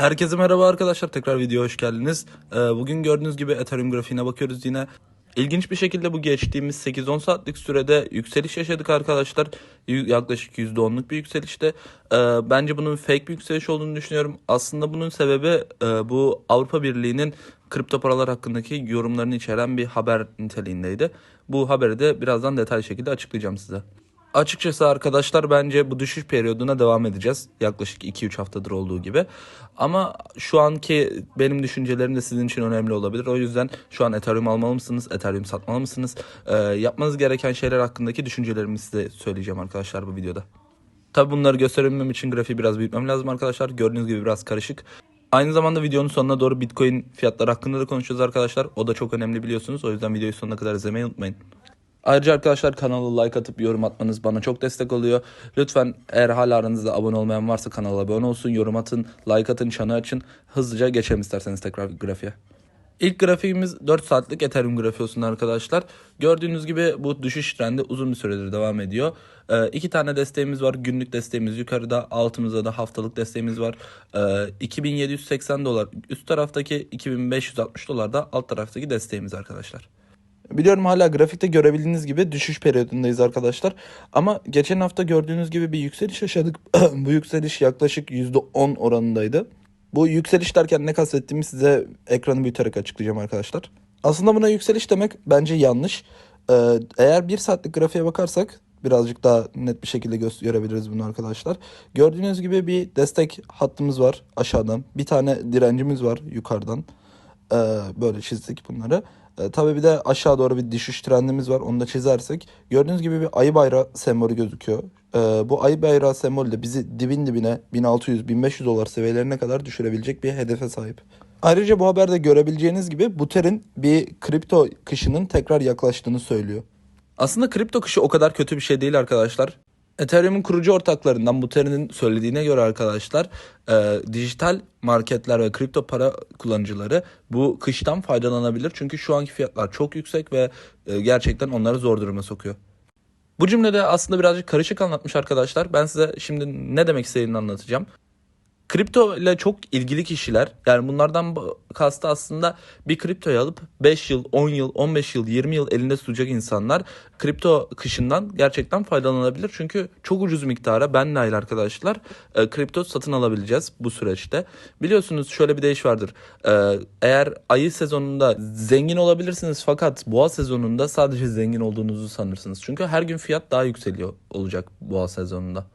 Herkese merhaba arkadaşlar. Tekrar videoya hoş geldiniz. Ee, bugün gördüğünüz gibi Ethereum grafiğine bakıyoruz yine. İlginç bir şekilde bu geçtiğimiz 8-10 saatlik sürede yükseliş yaşadık arkadaşlar. Yaklaşık %10'luk bir yükselişte. Ee, bence bunun fake bir yükseliş olduğunu düşünüyorum. Aslında bunun sebebi e, bu Avrupa Birliği'nin kripto paralar hakkındaki yorumlarını içeren bir haber niteliğindeydi. Bu haberi de birazdan detaylı şekilde açıklayacağım size. Açıkçası arkadaşlar bence bu düşüş periyoduna devam edeceğiz. Yaklaşık 2-3 haftadır olduğu gibi. Ama şu anki benim düşüncelerim de sizin için önemli olabilir. O yüzden şu an Ethereum almalı mısınız? Ethereum satmalı mısınız? Ee, yapmanız gereken şeyler hakkındaki düşüncelerimi size söyleyeceğim arkadaşlar bu videoda. Tabi bunları gösterebilmem için grafiği biraz büyütmem lazım arkadaşlar. Gördüğünüz gibi biraz karışık. Aynı zamanda videonun sonuna doğru Bitcoin fiyatları hakkında da konuşacağız arkadaşlar. O da çok önemli biliyorsunuz. O yüzden videoyu sonuna kadar izlemeyi unutmayın. Ayrıca arkadaşlar kanala like atıp yorum atmanız bana çok destek oluyor. Lütfen eğer hala aranızda abone olmayan varsa kanala abone olsun, yorum atın, like atın, çanı açın. Hızlıca geçelim isterseniz tekrar grafiğe. İlk grafiğimiz 4 saatlik Ethereum grafiği olsun arkadaşlar. Gördüğünüz gibi bu düşüş trendi uzun bir süredir devam ediyor. Ee, iki tane desteğimiz var. Günlük desteğimiz yukarıda. Altımızda da haftalık desteğimiz var. Ee, 2780 dolar üst taraftaki 2560 dolar da alt taraftaki desteğimiz arkadaşlar. Biliyorum hala grafikte görebildiğiniz gibi düşüş periyodundayız arkadaşlar. Ama geçen hafta gördüğünüz gibi bir yükseliş yaşadık. Bu yükseliş yaklaşık %10 oranındaydı. Bu yükseliş derken ne kastettiğimi size ekranı büyüterek açıklayacağım arkadaşlar. Aslında buna yükseliş demek bence yanlış. Ee, eğer bir saatlik grafiğe bakarsak birazcık daha net bir şekilde gö- görebiliriz bunu arkadaşlar. Gördüğünüz gibi bir destek hattımız var aşağıdan. Bir tane direncimiz var yukarıdan. Ee, böyle çizdik bunları. Ee, tabii bir de aşağı doğru bir düşüş trendimiz var. Onu da çizersek gördüğünüz gibi bir ayı bayrağı sembolü gözüküyor. Ee, bu ayı bayrağı sembolü de bizi dibin dibine 1600-1500 dolar seviyelerine kadar düşürebilecek bir hedefe sahip. Ayrıca bu haberde görebileceğiniz gibi Butter'in bir kripto kışının tekrar yaklaştığını söylüyor. Aslında kripto kışı o kadar kötü bir şey değil arkadaşlar. Ethereum'un kurucu ortaklarından Butter'in söylediğine göre arkadaşlar e, dijital marketler ve kripto para kullanıcıları bu kıştan faydalanabilir. Çünkü şu anki fiyatlar çok yüksek ve e, gerçekten onları zor duruma sokuyor. Bu cümlede aslında birazcık karışık anlatmış arkadaşlar. Ben size şimdi ne demek istediğini anlatacağım. Kripto ile çok ilgili kişiler yani bunlardan bu- kastı aslında bir kriptoyu alıp 5 yıl, 10 yıl, 15 yıl, 20 yıl elinde tutacak insanlar kripto kışından gerçekten faydalanabilir. Çünkü çok ucuz miktara ben dahil arkadaşlar e, kripto satın alabileceğiz bu süreçte. Biliyorsunuz şöyle bir deyiş vardır. E, eğer ayı sezonunda zengin olabilirsiniz fakat boğa sezonunda sadece zengin olduğunuzu sanırsınız. Çünkü her gün fiyat daha yükseliyor olacak boğa sezonunda.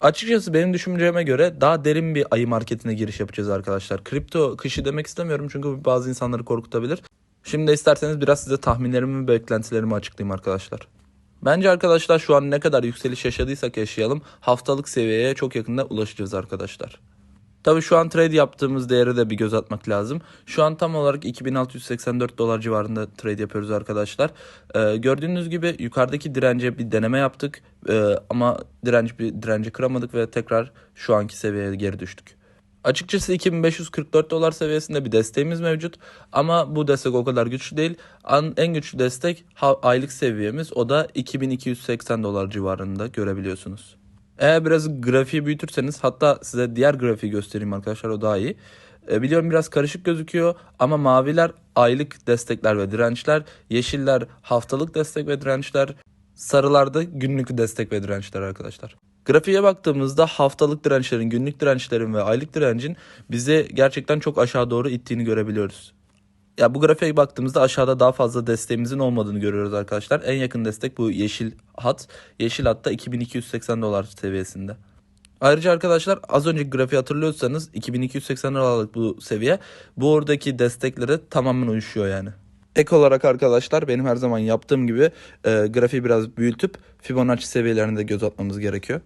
Açıkçası benim düşünceme göre daha derin bir ayı marketine giriş yapacağız arkadaşlar. Kripto kışı demek istemiyorum çünkü bazı insanları korkutabilir. Şimdi isterseniz biraz size tahminlerimi ve beklentilerimi açıklayayım arkadaşlar. Bence arkadaşlar şu an ne kadar yükseliş yaşadıysak yaşayalım haftalık seviyeye çok yakında ulaşacağız arkadaşlar. Tabii şu an trade yaptığımız değere de bir göz atmak lazım. Şu an tam olarak 2684 dolar civarında trade yapıyoruz arkadaşlar. Ee, gördüğünüz gibi yukarıdaki dirence bir deneme yaptık. Ee, ama direnç bir direnci kıramadık ve tekrar şu anki seviyeye geri düştük. Açıkçası 2544 dolar seviyesinde bir desteğimiz mevcut ama bu destek o kadar güçlü değil. En güçlü destek aylık seviyemiz o da 2280 dolar civarında görebiliyorsunuz. Eğer biraz grafiği büyütürseniz hatta size diğer grafiği göstereyim arkadaşlar o daha iyi. E, biliyorum biraz karışık gözüküyor ama maviler aylık destekler ve dirençler, yeşiller haftalık destek ve dirençler, sarılarda günlük destek ve dirençler arkadaşlar. Grafiğe baktığımızda haftalık dirençlerin, günlük dirençlerin ve aylık direncin bizi gerçekten çok aşağı doğru ittiğini görebiliyoruz. Ya bu grafiğe baktığımızda aşağıda daha fazla desteğimizin olmadığını görüyoruz arkadaşlar. En yakın destek bu yeşil hat. Yeşil hatta 2280 dolar seviyesinde. Ayrıca arkadaşlar az önceki grafiği hatırlıyorsanız 2280 dolarlık bu seviye bu oradaki desteklere tamamen uyuşuyor yani. Ek olarak arkadaşlar benim her zaman yaptığım gibi e, grafiği biraz büyütüp Fibonacci seviyelerine de göz atmamız gerekiyor.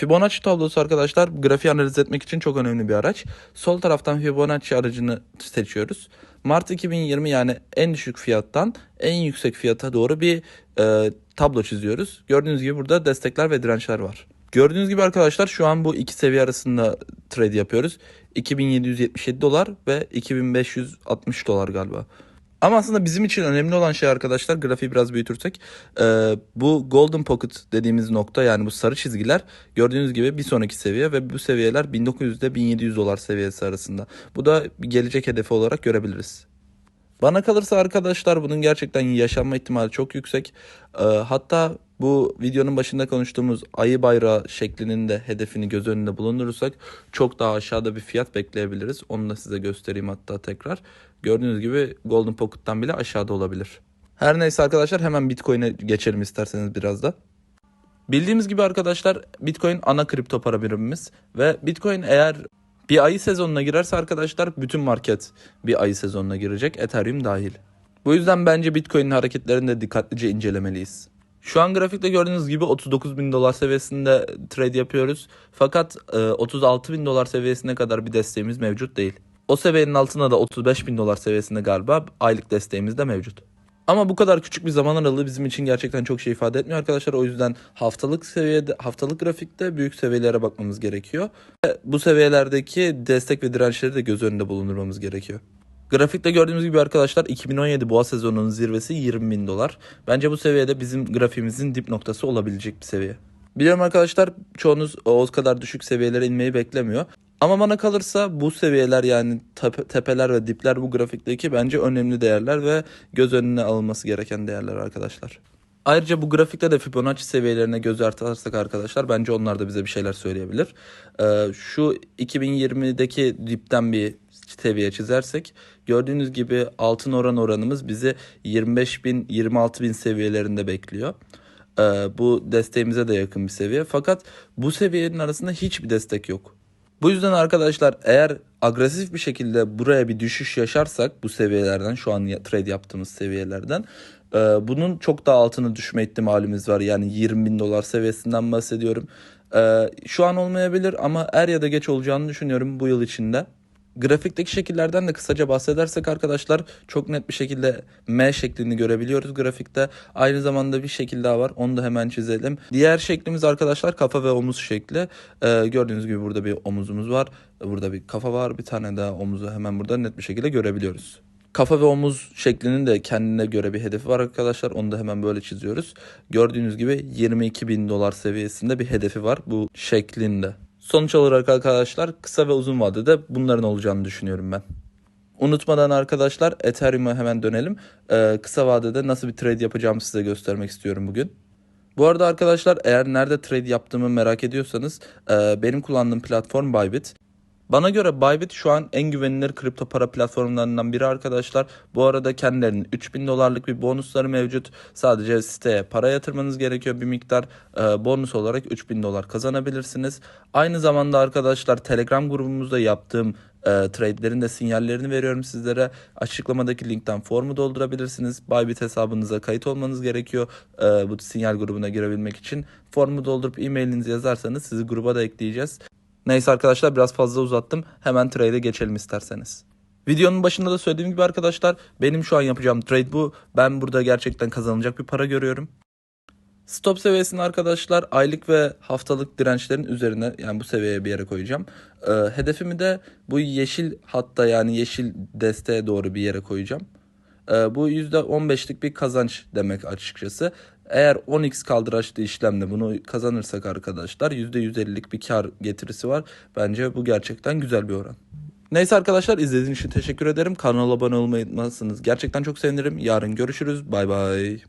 Fibonacci tablosu arkadaşlar grafiği analiz etmek için çok önemli bir araç. Sol taraftan Fibonacci aracını seçiyoruz. Mart 2020 yani en düşük fiyattan en yüksek fiyata doğru bir e, tablo çiziyoruz. Gördüğünüz gibi burada destekler ve dirençler var. Gördüğünüz gibi arkadaşlar şu an bu iki seviye arasında trade yapıyoruz. 2777 dolar ve 2560 dolar galiba. Ama aslında bizim için önemli olan şey arkadaşlar grafiği biraz büyütürsek e, bu golden pocket dediğimiz nokta yani bu sarı çizgiler gördüğünüz gibi bir sonraki seviye ve bu seviyeler 1900 ile 1700 dolar seviyesi arasında. Bu da gelecek hedefi olarak görebiliriz. Bana kalırsa arkadaşlar bunun gerçekten yaşanma ihtimali çok yüksek. Ee, hatta bu videonun başında konuştuğumuz ayı bayrağı şeklinin de hedefini göz önünde bulundurursak çok daha aşağıda bir fiyat bekleyebiliriz. Onu da size göstereyim hatta tekrar. Gördüğünüz gibi Golden Pocket'tan bile aşağıda olabilir. Her neyse arkadaşlar hemen Bitcoin'e geçelim isterseniz biraz da. Bildiğimiz gibi arkadaşlar Bitcoin ana kripto para birimimiz ve Bitcoin eğer bir ayı sezonuna girerse arkadaşlar bütün market bir ayı sezonuna girecek Ethereum dahil. Bu yüzden bence Bitcoin'in hareketlerini de dikkatlice incelemeliyiz. Şu an grafikte gördüğünüz gibi 39 bin dolar seviyesinde trade yapıyoruz. Fakat e, 36 bin dolar seviyesine kadar bir desteğimiz mevcut değil. O seviyenin altında da 35 bin dolar seviyesinde galiba aylık desteğimiz de mevcut. Ama bu kadar küçük bir zaman aralığı bizim için gerçekten çok şey ifade etmiyor arkadaşlar. O yüzden haftalık seviyede, haftalık grafikte büyük seviyelere bakmamız gerekiyor. Ve bu seviyelerdeki destek ve dirençleri de göz önünde bulundurmamız gerekiyor. Grafikte gördüğümüz gibi arkadaşlar 2017 boğa sezonunun zirvesi 20 bin dolar. Bence bu seviyede bizim grafiğimizin dip noktası olabilecek bir seviye. Biliyorum arkadaşlar çoğunuz o kadar düşük seviyelere inmeyi beklemiyor. Ama bana kalırsa bu seviyeler yani tepe- tepeler ve dipler bu grafikteki bence önemli değerler ve göz önüne alınması gereken değerler arkadaşlar. Ayrıca bu grafikte de Fibonacci seviyelerine göz atarsak arkadaşlar bence onlar da bize bir şeyler söyleyebilir. Ee, şu 2020'deki dipten bir seviye çizersek gördüğünüz gibi altın oran oranımız bizi 25 bin 26 bin seviyelerinde bekliyor. Ee, bu desteğimize de yakın bir seviye. Fakat bu seviyenin arasında hiçbir destek yok. Bu yüzden arkadaşlar eğer agresif bir şekilde buraya bir düşüş yaşarsak bu seviyelerden şu an trade yaptığımız seviyelerden e, bunun çok daha altına düşme ihtimalimiz var. Yani 20 bin dolar seviyesinden bahsediyorum. E, şu an olmayabilir ama er ya da geç olacağını düşünüyorum bu yıl içinde. Grafikteki şekillerden de kısaca bahsedersek arkadaşlar çok net bir şekilde M şeklini görebiliyoruz grafikte. Aynı zamanda bir şekil daha var onu da hemen çizelim. Diğer şeklimiz arkadaşlar kafa ve omuz şekli. Ee, gördüğünüz gibi burada bir omuzumuz var. Burada bir kafa var bir tane daha omuzu hemen burada net bir şekilde görebiliyoruz. Kafa ve omuz şeklinin de kendine göre bir hedefi var arkadaşlar. Onu da hemen böyle çiziyoruz. Gördüğünüz gibi 22 bin dolar seviyesinde bir hedefi var bu şeklinde. Sonuç olarak arkadaşlar kısa ve uzun vadede bunların olacağını düşünüyorum ben. Unutmadan arkadaşlar Ethereum'a hemen dönelim. Ee, kısa vadede nasıl bir trade yapacağımı size göstermek istiyorum bugün. Bu arada arkadaşlar eğer nerede trade yaptığımı merak ediyorsanız e, benim kullandığım platform Bybit. Bana göre Bybit şu an en güvenilir kripto para platformlarından biri arkadaşlar. Bu arada kendilerinin 3000 dolarlık bir bonusları mevcut. Sadece siteye para yatırmanız gerekiyor bir miktar. Ee, bonus olarak 3000 dolar kazanabilirsiniz. Aynı zamanda arkadaşlar Telegram grubumuzda yaptığım e, trade'lerin de sinyallerini veriyorum sizlere. Açıklamadaki linkten formu doldurabilirsiniz. Bybit hesabınıza kayıt olmanız gerekiyor. e, bu sinyal grubuna girebilmek için. Formu doldurup e-mailinizi yazarsanız sizi gruba da ekleyeceğiz. Neyse arkadaşlar biraz fazla uzattım. Hemen trade'e geçelim isterseniz. Videonun başında da söylediğim gibi arkadaşlar benim şu an yapacağım trade bu. Ben burada gerçekten kazanılacak bir para görüyorum. Stop seviyesini arkadaşlar aylık ve haftalık dirençlerin üzerine yani bu seviyeye bir yere koyacağım. Ee, hedefimi de bu yeşil hatta yani yeşil desteğe doğru bir yere koyacağım. Ee, bu %15'lik bir kazanç demek açıkçası. Eğer 10x kaldıraçlı işlemle bunu kazanırsak arkadaşlar %150'lik bir kar getirisi var. Bence bu gerçekten güzel bir oran. Neyse arkadaşlar izlediğiniz için teşekkür ederim. Kanala abone olmayı unutmazsınız. Gerçekten çok sevinirim. Yarın görüşürüz. Bay bay.